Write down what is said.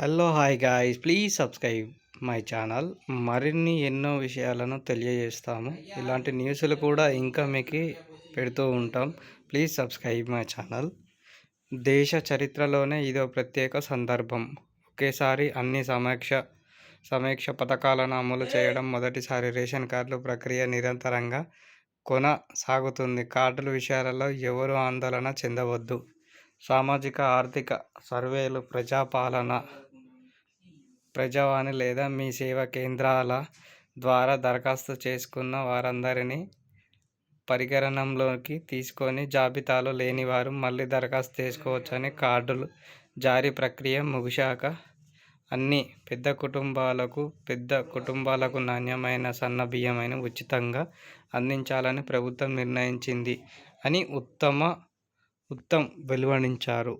Hello hi guy please subscribe my channel మరిన్ని ఎన్నో విషయాలను తెలియజేస్తాము. ఇలాంటి న్యూస్లు కూడా ఇంకా మీకు పెడుతూ ఉంటాం. ప్లీజ్ సబ్స్క్రైబ్ మై ఛానల్ దేశ చరిత్రలోనే ఇదో ప్రత్యేక సందర్భం. ఒకేసారి అన్ని సమీక్ష సమీక్ష పథకాలను అమలు చేయడం మొదటిసారి రేషన్ కార్డుల ప్రక్రియ నిరంతరంగా కొనసాగుతుంది. కార్డుల విషయాలలో ఎవరు ఆందోళన చెందవద్దు. సామాజిక ఆర్థిక సర్వేలు ప్రజాపాలన ప్రజావాణి లేదా మీ సేవా కేంద్రాల ద్వారా దరఖాస్తు చేసుకున్న వారందరినీ పరిగణనంలోకి తీసుకొని జాబితాలో లేని వారు మళ్ళీ దరఖాస్తు చేసుకోవచ్చని కార్డులు జారీ ప్రక్రియ ముగిశాక అన్ని పెద్ద కుటుంబాలకు పెద్ద కుటుంబాలకు నాణ్యమైన సన్న బియ్యమైన ఉచితంగా అందించాలని ప్రభుత్వం నిర్ణయించింది అని ఉత్తమ ఉత్తమ్ వెలువడించారు.